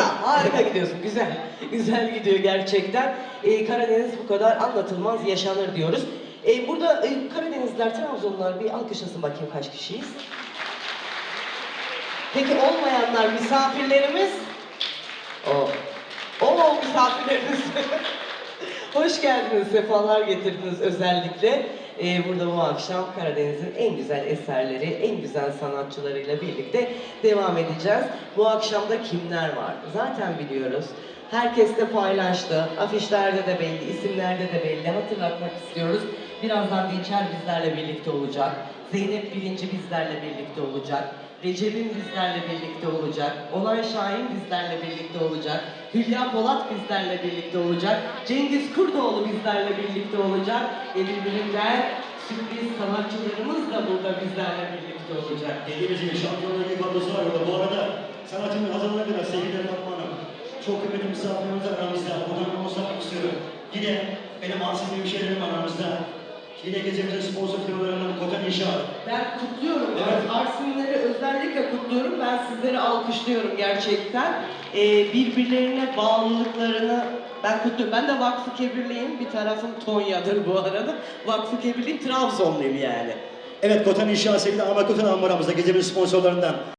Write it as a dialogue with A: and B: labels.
A: Harika, harika gidiyorsun. Güzel, güzel gidiyor gerçekten. Ee, Karadeniz bu kadar anlatılmaz yaşanır diyoruz. Ee, burada e, Karadenizler, Trabzonlular bir alkışlasın bakayım kaç kişiyiz. Peki olmayanlar misafirlerimiz? O. O misafirlerimiz. Hoş geldiniz, sefalar getirdiniz özellikle. Ee, burada bu akşam Karadeniz'in en güzel eserleri, en güzel sanatçılarıyla birlikte devam edeceğiz. Bu akşamda kimler var? Zaten biliyoruz. Herkes de paylaştı. Afişlerde de belli, isimlerde de belli. Hatırlatmak istiyoruz. Birazdan Dinçer bizlerle birlikte olacak. Zeynep Birinci bizlerle birlikte olacak. Recep'in bizlerle birlikte olacak. Olay Şahin bizlerle birlikte olacak. Hülya Polat bizlerle birlikte olacak. Cengiz Kurdoğlu bizlerle birlikte olacak. Ve birbirinden sürpriz sanatçılarımız da burada bizlerle birlikte olacak.
B: Dediğimiz gibi şampiyonlar ligi kadrosu var burada. Bu arada sanatçının hazırlığına biraz sevgili Fatma Hanım. Çok kıymetli misafirlerimiz var aramızda. Onu sormak istiyorum. Yine benim ansızlı bir şeylerim aramızda. Yine gecemizin sponsor firmalarından Kotan İnşaat.
A: Ben kutluyorum.
B: Evet.
A: Arsinleri özellikle kutluyorum. Ben sizleri alkışlıyorum gerçekten. Ee, birbirlerine bağlılıklarını ben kutluyorum. Ben de Vakfı Kebirliyim. Bir tarafım Tonya'dır bu arada. Vakfı Kebirliyim, Trabzonluyum yani.
B: Evet Kotan İnşaat sevgili Ahmet Kotan Hanım aramızda gecemizin sponsorlarından.